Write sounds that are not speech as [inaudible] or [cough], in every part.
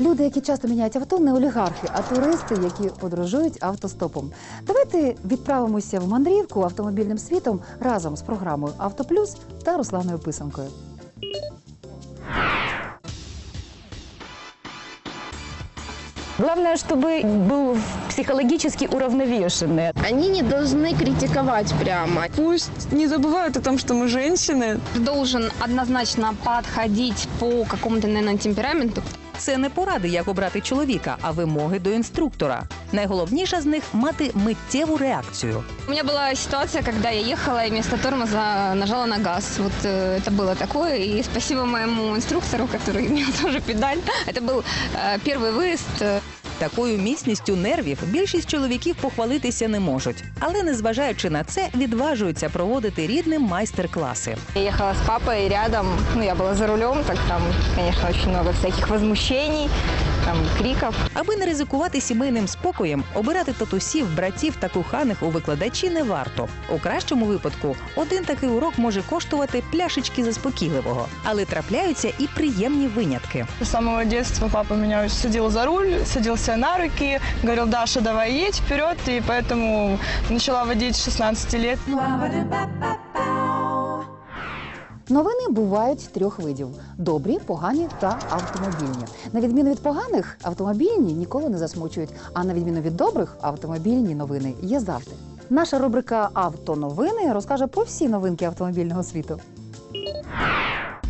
Люди, які часто міняють авто, не олігархи, а туристи, які подорожують автостопом. Давайте відправимося в мандрівку автомобільним світом разом з програмою Автоплюс та Русланою Писанкою. Главное, чтобы был психологически уравновешенный. Они не должны критиковать прямо. Пусть не забывают о том, что мы женщины. должен однозначно подходить по какому-то, наверное, темпераменту. Це не поради, як обрати чоловіка, а вимоги до інструктора. Найголовніша з них мати миттєву реакцію. У меня была ситуация, когда я ехала и вместо тормоза нажала на газ. Вот э, это было такое. И спасибо моему инструктору, который имел [laughs] тоже педаль. Это был э, первый выезд. Такою міцністю нервів більшість чоловіків похвалитися не можуть, але незважаючи на це, відважуються проводити рідним майстер-класи. Я ехала с папой рядом, ну, я была за рулем, так там, конечно, очень много всяких возмущений, там, криков. Аби не ризикувати сімейним спокоєм, обирати татусів, братів та коханих у викладачі не варто. У кращому випадку один такий урок може коштувати пляшечки заспокійливого, але трапляються і приємні винятки. С самого детства папа меня садил за руль, садился на руки, говорил, Даша, давай едь вперед, и поэтому начала водить с 16 лет. Новини бувають трьох видів: добрі, погані та автомобільні. На відміну від поганих, автомобільні ніколи не засмучують. А на відміну від добрих, автомобільні новини є завжди. Наша рубрика Автоновини розкаже про всі новинки автомобільного світу.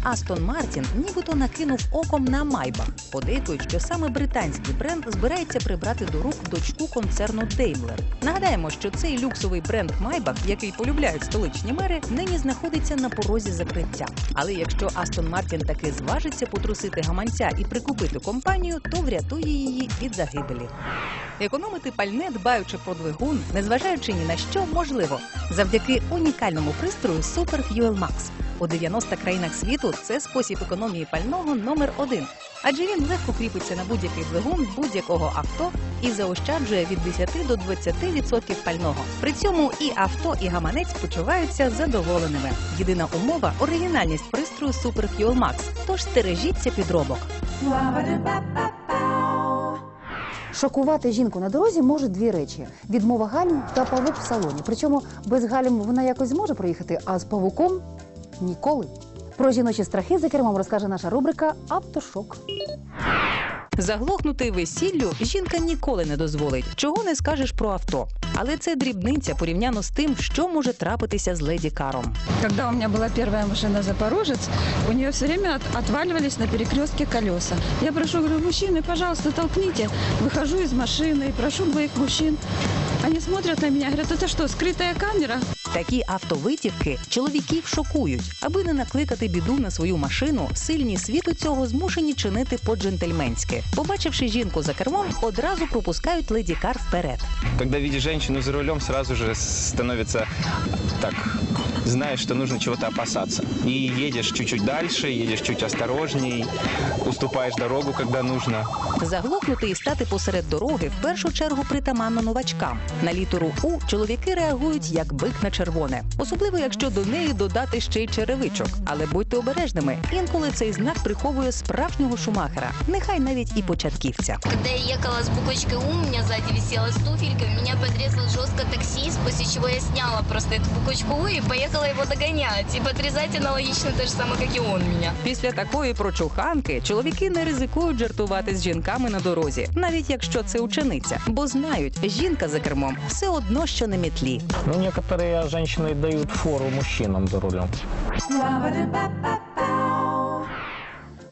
Астон Мартін нібито накинув оком на Майбах. Подейкують, що саме британський бренд збирається прибрати до рук дочку концерну Daimler. Нагадаємо, що цей люксовий бренд Майбах, який полюбляють столичні мери, нині знаходиться на порозі закриття. Але якщо Астон Мартін таки зважиться потрусити гаманця і прикупити компанію, то врятує її від загибелі. Економити пальне, дбаючи про двигун, незважаючи ні на що, можливо завдяки унікальному пристрою Super Fuel Max. У 90 країнах світу це спосіб економії пального номер один, адже він легко кріпиться на будь-який двигун будь-якого авто і заощаджує від 10 до 20% пального. При цьому і авто, і гаманець почуваються задоволеними. Єдина умова оригінальність пристрою Super Fuel Max. Тож стережіться підробок. Шокувати жінку на дорозі може дві речі: відмова гальм та павук в салоні. Причому без гальм вона якось зможе проїхати, а з павуком ніколи. Про жіночі страхи за кермом розкаже наша рубрика Автошок. Заглохнути весіллю жінка ніколи не дозволить, чого не скажеш про авто. Але це дрібниця порівняно з тим, що може трапитися з леді каром. Когда у меня была первая машина «Запорожец», у нее все время от- отваливались на перекрестке колеса. Я прошу, говорю, мужчины, пожалуйста, толкните. Выхожу из машины и прошу двоих мужчин. Они смотрят на меня, говорят, это что, скрытая камера? Такі автовитівки чоловіків шокують, аби не накликати біду на свою машину. Сильні світу цього змушені чинити по-джентльменськи. Побачивши жінку за кермом, одразу пропускають леді кар вперед. Когда видишь женщину за рулем, сразу же становится так, знаешь, что нужно чего-то опасаться. И едешь чуть-чуть дальше, едешь чуть осторожней, уступаешь дорогу, когда нужно. Заглохнути і стати посеред дороги в першу чергу притаманно новачкам. На літеру У чоловіки реагують як бик на червоне, особливо якщо до неї додати ще й черевичок. Але будьте обережними. Інколи цей знак приховує справжнього шумахера, нехай навіть і початківця. Когда я ехала с буквочкой У, у меня сзади висела с туфельками, меня подрезал жестко таксист, после я сняла просто эту буквочку У и поехала его догонять. И подрезать аналогично то же самое, как и он меня. Після такої прочуханки чоловіки не ризикують жартувати з жінками на дорозі, навіть якщо це учениця, бо знають, жінка за кермом все одно, що на мітлі. Ну, некоторые женщины дают фору мужчинам за рулем.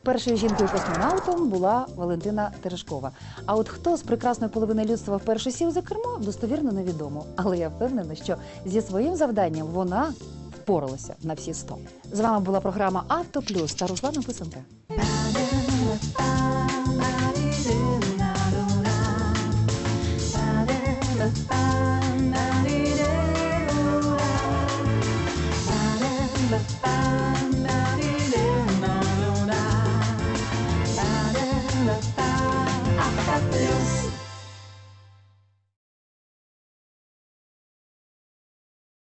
Першою жінкою-космонавтом була Валентина Терешкова. А от хто з прекрасної половини людства вперше сів за кермо, достовірно невідомо. Але я впевнена, що зі своїм завданням вона впоралася на всі сто. З вами була програма Авто Плюс та Руслана Писанка.